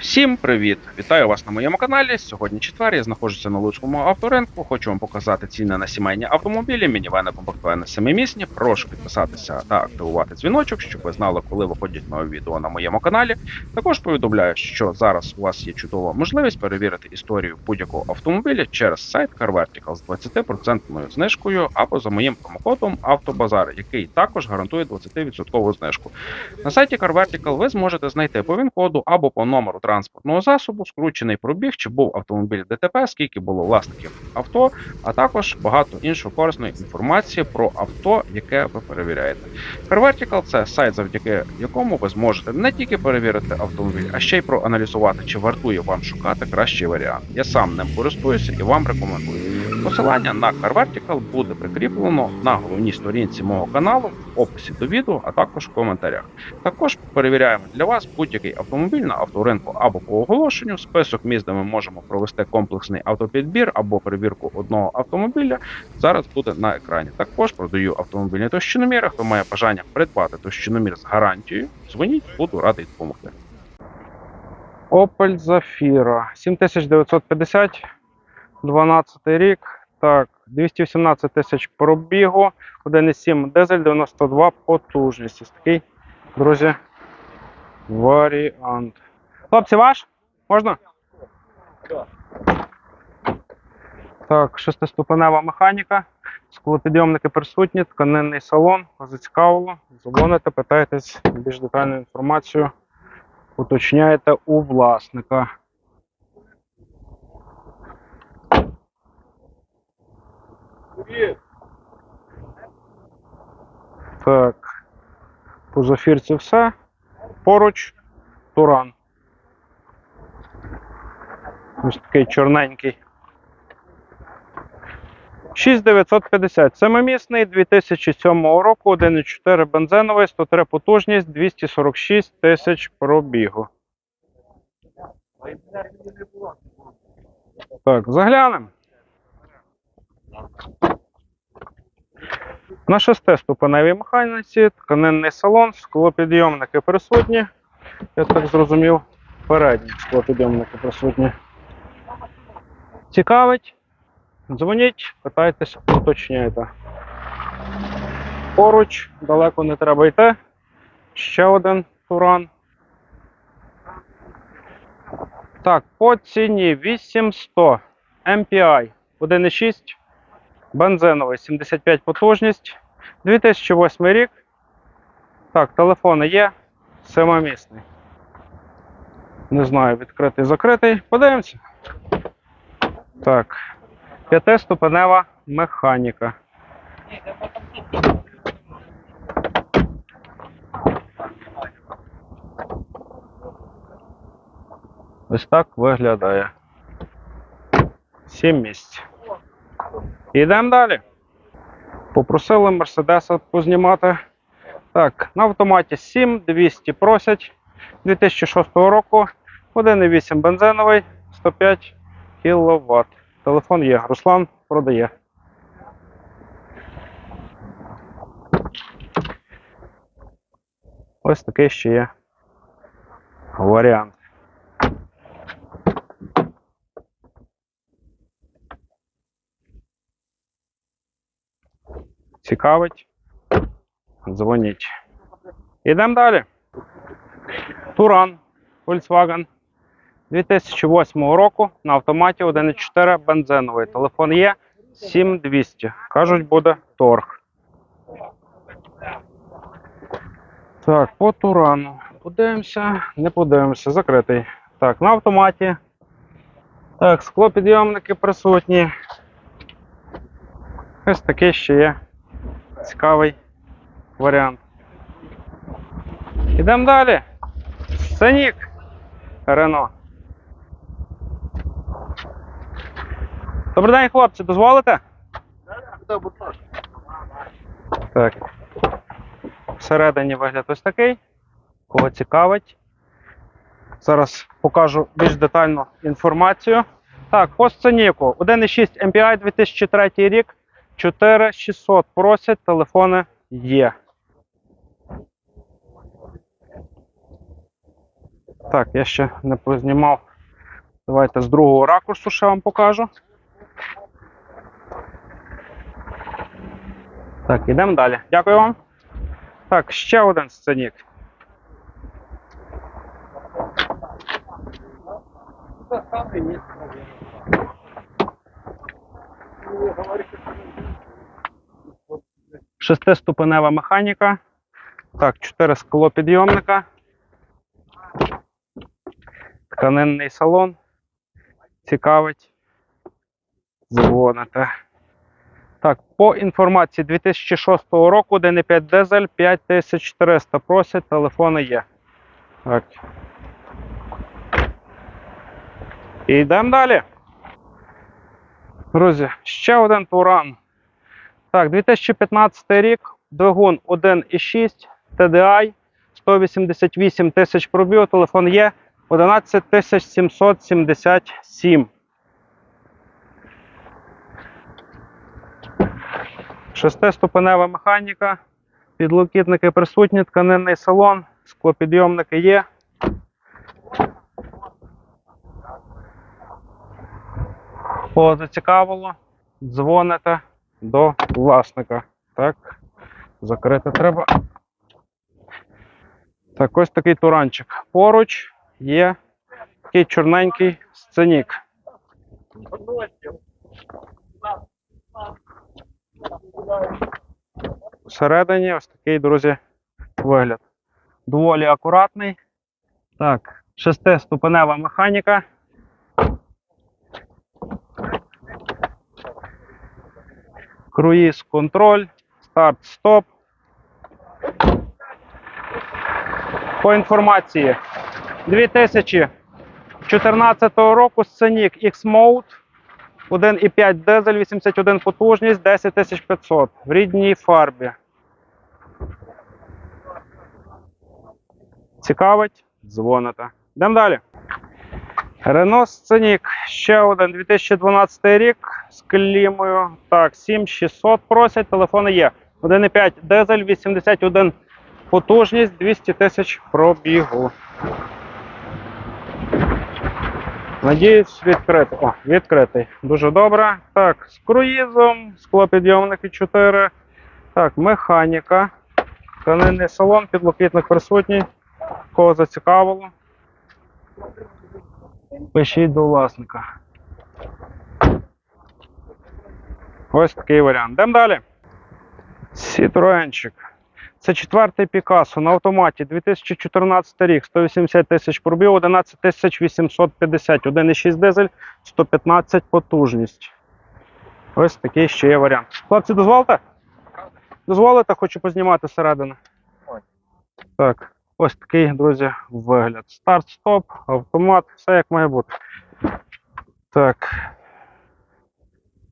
Всім привіт! Вітаю вас на моєму каналі. Сьогодні четвер, я знаходжуся на Луцькому авторинку. Хочу вам показати ціни на сімейні автомобілі, мінівени комплектує семимісні. Прошу підписатися та активувати дзвіночок, щоб ви знали, коли виходять нові відео на моєму каналі. Також повідомляю, що зараз у вас є чудова можливість перевірити історію будь-якого автомобіля через сайт CarVertical з 20% знижкою або за моїм промокодом Автобазар, який також гарантує 20% знижку. На сайті CarVertical ви зможете знайти по ВІН-коду або по номеру транспортного засобу, скручений пробіг, чи був автомобіль ДТП, скільки було власників авто, а також багато іншої корисної інформації про авто, яке ви перевіряєте. CarVertical – це сайт, завдяки якому ви зможете не тільки перевірити автомобіль, а ще й проаналізувати, чи вартує вам шукати кращий варіант. Я сам ним користуюся і вам рекомендую. Посилання на CarVertical буде прикріплено на головній сторінці мого каналу в описі до відео, а також в коментарях. Також перевіряємо для вас будь-який автомобіль на авторинку або по оголошенню. Список міст, де ми можемо провести комплексний автопідбір або перевірку одного автомобіля. Зараз буде на екрані. Також продаю автомобільні товщиноміри. Хто має бажання придбати товщиномір з гарантією, дзвоніть, буду радий допомогти. Opel Zafira 7950, 12 рік. Так, 218 тисяч пробігу, 1,7 дизель, 92 потужність. Ось такий, друзі, варіант. Хлопці, ваш? Можна? Так, шестиступенева механіка, склопідйомники присутні, тканинний салон, зацікавило. Дзвоните, питаєтесь більш детальну інформацію, уточняєте у власника. Так. По зафірці все. Поруч Туран. Ось такий чорненький. 6950. Семимісний 2007 року, 1,4 бензиновий, 103 потужність, 246 тисяч пробігу. Так, заглянемо. На шестиступеневій механіці, тканинний салон, склопідйомники присутні. Я так зрозумів, передні склопідйомники присутні. Цікавить? Дзвоніть, питайтесь, уточняйте. Поруч, далеко не треба йти. Ще один туран. Так, по ціні 8100 MPI 1,6 бензиновий 75 потужність. 2008 рік. Так, телефони є. Семимісний. Не знаю, відкритий, закритий. Подивимося. Так. П'ятиступенева механіка. Ось так виглядає. Сім місць. Йдемо далі. Попросили Мерседеса познімати. Так, на автоматі 7200 просять 2006 року. 1,8 бензиновий, 105 кВт. Телефон є. Руслан продає. Ось такий ще є варіант. Цікавить? Дзвоніть. Ідемо далі. Туран Volkswagen 2008 року на автоматі 1.4 бензиновий. Телефон є 7200. Кажуть, буде торг. Так, по Турану. Подивимося, не подивимося, закритий. Так, на автоматі. Так, склопідйомники присутні. Ось такий ще є цікавий варіант. Ідемо далі. Сценік. Рено. Добрий день, хлопці, дозволите? Так. Всередині вигляд ось такий. Кого цікавить. Зараз покажу більш детальну інформацію. Так, по сценіку 1,6 MPI 2003 рік. 4600 просять, телефони є. Так, я ще не познімав. Давайте з другого ракурсу ще вам покажу. Так, йдемо далі. Дякую вам. Так, ще один сценік. Шестиступенева механіка. Так, чотири склопідйомника. Тканинний салон. Цікавить. Дзвоните. Так, по інформації 2006 року 1,5 дизель 5400. Просять, телефони є. Так. І йдемо далі. Друзі, ще один туран. Так, 2015 рік, двигун 1,6, TDI, 188 тисяч пробігу, телефон є 11 777. Шестиступенева механіка, підлокітники присутні, тканинний салон, склопідйомники є. Кого зацікавило, дзвоните до власника. Так, закрити треба. Так, ось такий туранчик. Поруч є такий чорненький сценік. Всередині ось такий, друзі, вигляд. Доволі акуратний. Так, шестиступенева механіка. Круїз контроль, старт, стоп. По інформації 2014 року сценік X-Mode 1,5 дизель, 81 потужність, 10500 в рідній фарбі. Цікавить? Дзвоните. Йдемо далі. Renault Scenic, ще один 2012 рік з клімою. Так, 7600 просять, телефони є. 1,5 дизель, 81 потужність, 200 тисяч пробігу. Надіюсь, відкритий. О, відкритий. Дуже добре. Так, з круїзом, склопідйомники 4. Так, механіка. Тканинний салон, підлокітник присутній. Кого зацікавило? Пишіть до власника. Ось такий варіант. Йдемо далі. Citroenчик. Це четвертий Пікасо на автоматі 2014 рік, 180 тисяч пробіг, 11 тисяч 850, 1,6 дизель, 115 потужність. Ось такий ще є варіант. Хлопці, дозволите? Дозволите, хочу познімати зсередини. Так, ось такий, друзі, вигляд. Старт-стоп, автомат, все як має бути. Так.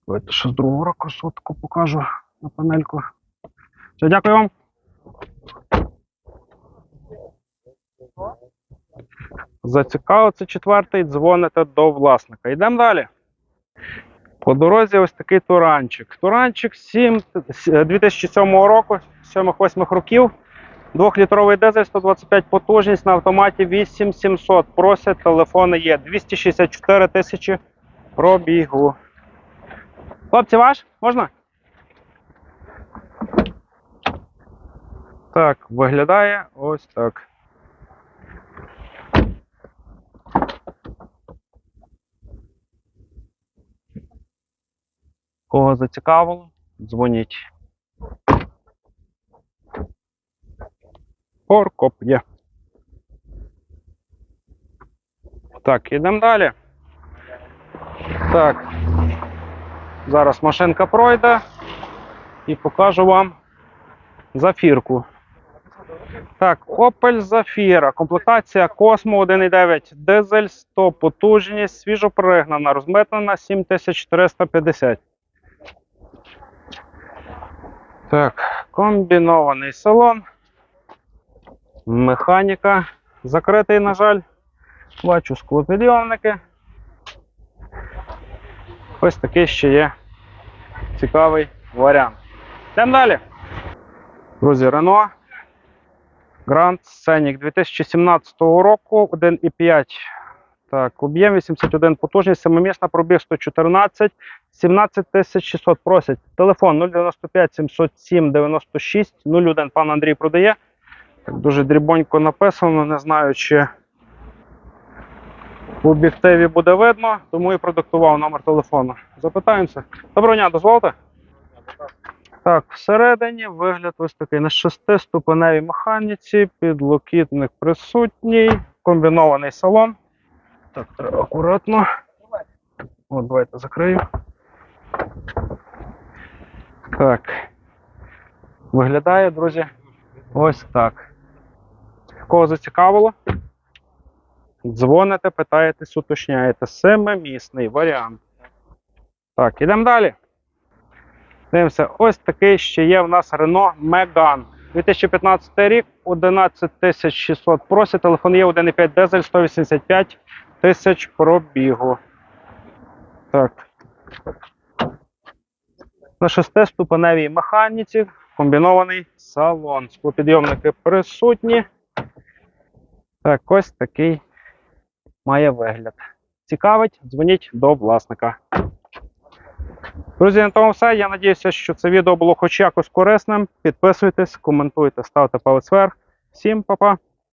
Давайте ще з другого ракурсу таку покажу на панельку. Все, дякую вам. Зацікавив це четвертий, дзвоните до власника. Йдемо далі. По дорозі ось такий туранчик. Туранчик 7, 2007 року, 7-8 років. Двохлітровий дизель, 125 потужність на автоматі 8700. Просять, телефони є. 264 тисячі пробігу. Хлопці, ваш? Можна? Так, виглядає ось так. Кого зацікавило, дзвоніть. Оркоп є. Так, ідемо далі. Так. Зараз машинка пройде і покажу вам зафірку. Так, Opel Zafira. Комплектація Cosmo 1.9 дизель, 100 потужність, свіжо пригнана, розмитнена 7450. Так, комбінований салон. Механіка. Закритий, на жаль. Бачу склопідйомники. Ось такий ще є цікавий варіант. Йдемо далі. Друзі, Рено Grand Scenic 2017 року, 1,5. Так, об'єм 81 потужність, семимісна пробіг 114, 17 600 просять. Телефон 095 707 96 01. Пан Андрій продає. Так, дуже дрібонько написано, не знаю, чи в об'єктиві буде видно, тому і продиктував номер телефону. Запитаємося. Доброго дня, дозволите? Так, всередині вигляд ось такий на шестиступеневій механіці, підлокітник присутній, комбінований салон. Так, треба акуратно. От, давайте закрию. Так. Виглядає, друзі, ось так. Кого зацікавило? Дзвоните, питаєтесь, уточняєте. Семимісний варіант. Так, ідемо далі. Дивимося, ось такий ще є в нас Renault Megane. 2015 рік, 11 600 просить. Телефон є 1,5 дизель, 185 тисяч пробігу. Так. На шестиступеневій механіці комбінований салон. Склопідйомники присутні. Так, ось такий має вигляд. Цікавить, дзвоніть до власника. Друзі, на тому все. Я надіюся, що це відео було хоч якось корисним. Підписуйтесь, коментуйте, ставте палець вверх. Всім па-па!